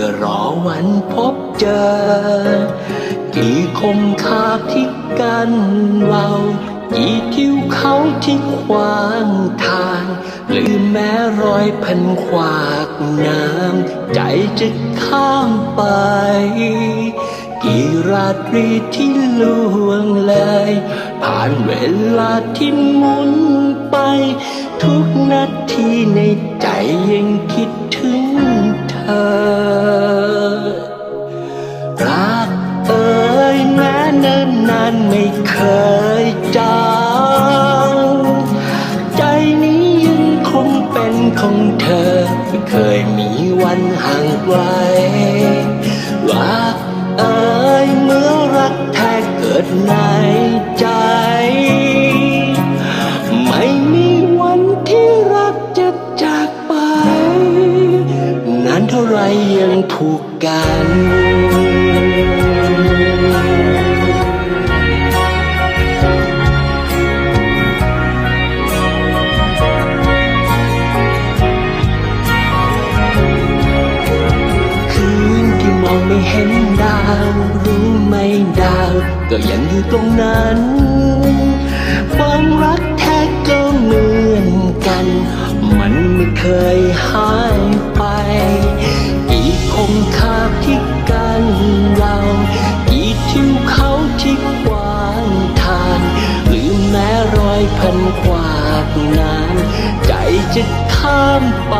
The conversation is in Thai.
พื่อรอวันพบเจอ กี่คมคาที่กันเรากี่ทิวเขาที่ขวางทางลืมแม้รอยพันขวากน้ำใจจะข้ามไป กี่ราตรีที่ล่วงเลย ผ่านเวลาที่หมุนไป ทุกนาทีในใจยังคิดถึงเธอ งคงเป็นของเธอ ไม่เคยมีวันห่างไกลรักเอ่ยเมื่อรักแท้เกิดในใจ ไม่มีวันที่รักจะจากไป นานเท่าไรยังผูกกัน องไม่เห็นดาว รู้ไหมดาว ก็ยังอยู่ตรงนั้น ความรักแท้ก็เหมือนกัน มันไม่เคยหายไป กี่คงคาที่กันเรากี่ทิวเขาที่กว้างทางลืมแม้รอยพันขวากน้ำใจจะข้ามไป